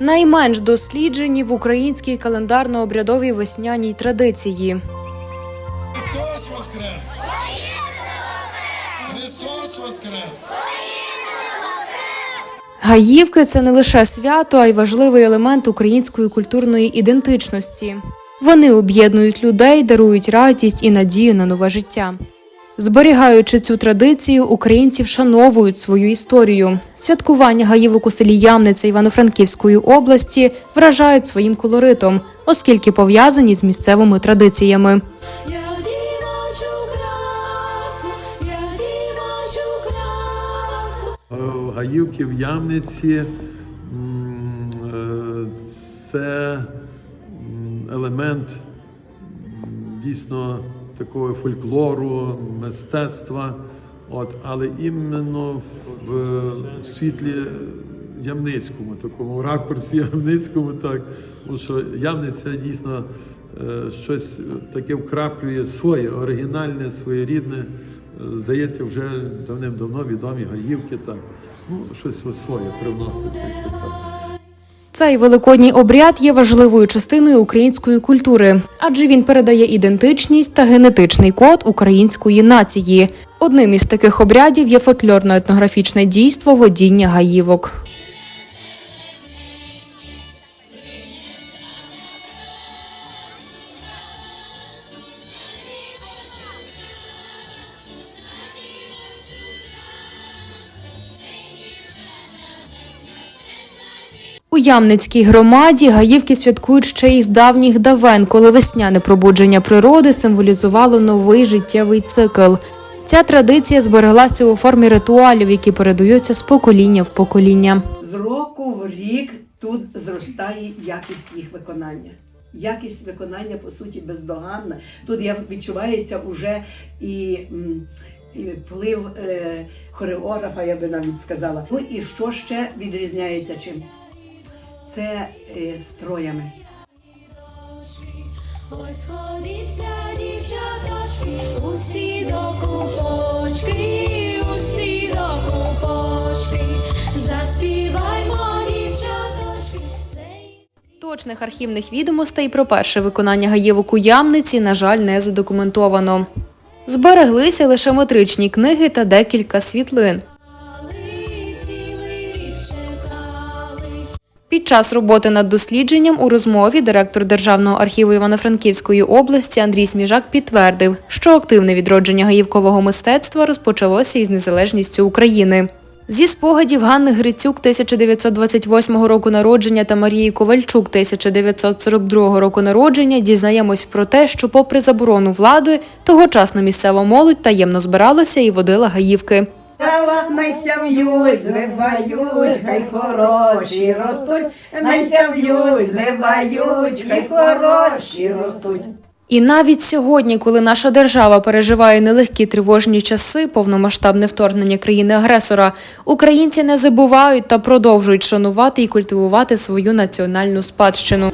Найменш досліджені в українській календарно-обрядовій весняній традиції. Христос Воскрес! Христос Воскрес! Гаївки це не лише свято, а й важливий елемент української культурної ідентичності. Вони об'єднують людей, дарують радість і надію на нове життя. Зберігаючи цю традицію, українці вшановують свою історію. Святкування гаївок у селі Ямниця Івано-Франківської області вражають своїм колоритом, оскільки пов'язані з місцевими традиціями. Е, Гаївки в Ямниці е, це елемент дійсно такого фольклору, мистецтва. От, але іменно в світлі Ямницькому, такому ракурсі Ямницькому, так. Тому що Ямниця дійсно е, щось таке вкраплює своє, оригінальне, своєрідне. Здається, вже давним-давно відомі гаївки, так. Ну, щось своє привносить. так. Цей великодній обряд є важливою частиною української культури, адже він передає ідентичність та генетичний код української нації. Одним із таких обрядів є фольклорно-етнографічне дійство водіння гаївок. У Ямницькій громаді гаївки святкують ще й з давніх давен, коли весняне пробудження природи символізувало новий життєвий цикл. Ця традиція збереглася у формі ритуалів, які передаються з покоління в покоління. з року в рік тут зростає якість їх виконання. Якість виконання, по суті, бездоганна. Тут я відчувається уже і, і вплив е, хореографа, я би навіть сказала. Ну і що ще відрізняється чим? Це е, строями. Ой, сходіться, дівчаточки, усі до купочки, усі до купочки, заспіваймо, дівчаточки, Точних архівних відомостей про перше виконання гаївок у Ямниці, на жаль, не задокументовано. Збереглися лише метричні книги та декілька світлин. Під час роботи над дослідженням у розмові директор Державного архіву Івано-Франківської області Андрій Сміжак підтвердив, що активне відродження гаївкового мистецтва розпочалося із незалежністю України. Зі спогадів Ганни Грицюк 1928 року народження та Марії Ковальчук 1942 року народження дізнаємось про те, що, попри заборону влади, тогочасна місцева молодь таємно збиралася і водила гаївки. Найсям'ють, зливають, хай хороші ростуть, найсям'ють, зливають, хай хороші ростуть. І навіть сьогодні, коли наша держава переживає нелегкі тривожні часи, повномасштабне вторгнення країни-агресора, українці не забувають та продовжують шанувати і культивувати свою національну спадщину.